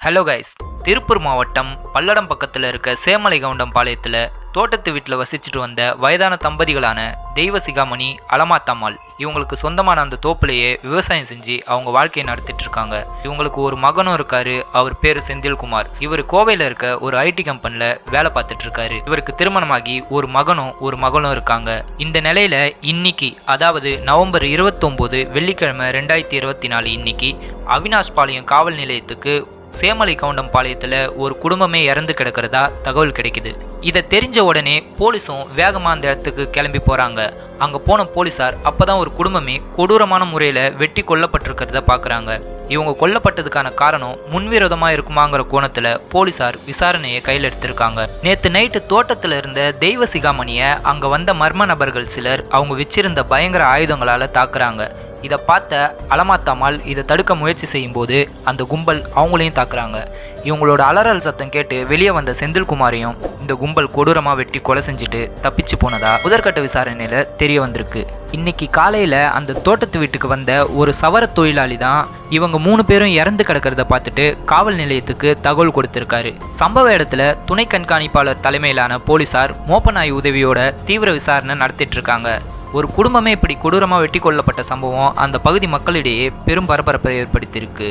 Hello guys Tiruppur மாவட்டம் பல்லடம் பக்கத்தில் இருக்க சேமலை கவுண்டம் பாளையத்தில் தோட்டத்து வீட்டில் வசிச்சுட்டு வந்த வயதான தம்பதிகளான தெய்வ சிகாமணி அலமாத்தம்மாள் இவங்களுக்கு சொந்தமான அந்த தோப்புலையே விவசாயம் செஞ்சு அவங்க வாழ்க்கையை நடத்திட்டு இருக்காங்க. இவங்களுக்கு ஒரு மகனும் இருக்காரு அவர் பேர் செந்தில்குமார். இவர் கோவையில் இருக்க ஒரு ஐடி கம்பெனியில் வேலை பார்த்துட்டு இருக்காரு. இவருக்கு திருமணமாகி ஒரு மகனும் ஒரு மகளும் இருக்காங்க. இந்த நிலையில இன்னைக்கு அதாவது நவம்பர் இருபத்தொம்போது வெள்ளிக்கிழமை ரெண்டாயிரத்தி இருபத்தி நாலு இன்னைக்கு அவினாஷ் பாளையம் காவல் நிலையத்துக்கு சேமலை கவுண்டம் பாளையத்தில் ஒரு குடும்பமே இறந்து கிடக்கிறதா தகவல் கிடைக்குது. இதை தெரிஞ்ச உடனே போலீஸும் வேகமாக அந்த இடத்துக்கு கிளம்பி போகிறாங்க அங்கே போன போலீஸார் அப்போ தான் ஒரு குடும்பமே கொடூரமான முறையில் வெட்டி கொல்லப்பட்டிருக்கிறத பார்க்குறாங்க இவங்க கொல்லப்பட்டதுக்கான காரணம் முன்விரோதமாக இருக்குமாங்கிற கோணத்தில் போலீஸார் விசாரணையை கையில் எடுத்திருக்காங்க. நேற்று நைட்டு தோட்டத்தில் இருந்த தெய்வ சிகாமணியை அங்கே வந்த மர்ம நபர்கள் சிலர் அவங்க வச்சிருந்த பயங்கர ஆயுதங்களால் தாக்குறாங்க. இதை பார்த்த அலமாத்தாமால் இதை தடுக்க முயற்சி செய்யும்போது அந்த கும்பல் அவங்களையும் தாக்குறாங்க. இவங்களோட அலறல் சத்தம் கேட்டு வெளியே வந்த செந்தில்குமாரையும் இந்த கும்பல் கொடூரமாக வெட்டி கொலை செஞ்சுட்டு தப்பிச்சு போனதா முதற்கட்ட விசாரணையில் தெரிய வந்திருக்கு. இன்னைக்கு காலையில் அந்த தோட்டத்து வீட்டுக்கு வந்த ஒரு சவர தொழிலாளி தான் இவங்க மூணு பேரும் இறந்து கிடக்கிறத பார்த்துட்டு காவல் நிலையத்துக்கு தகவல் கொடுத்திருக்காரு. சம்பவ இடத்துல துணை கண்காணிப்பாளர் தலைமையிலான போலீசார் மோப்பநாய் உதவியோட தீவிர விசாரணை நடத்திட்டு இருக்காங்க. ஒரு குடும்பமே இப்படி கொடூரமாக வெட்டி கொல்லப்பட்ட சம்பவம் அந்த பகுதி மக்களிடையே பெரும் பரபரப்பை ஏற்படுத்தியிருக்கு.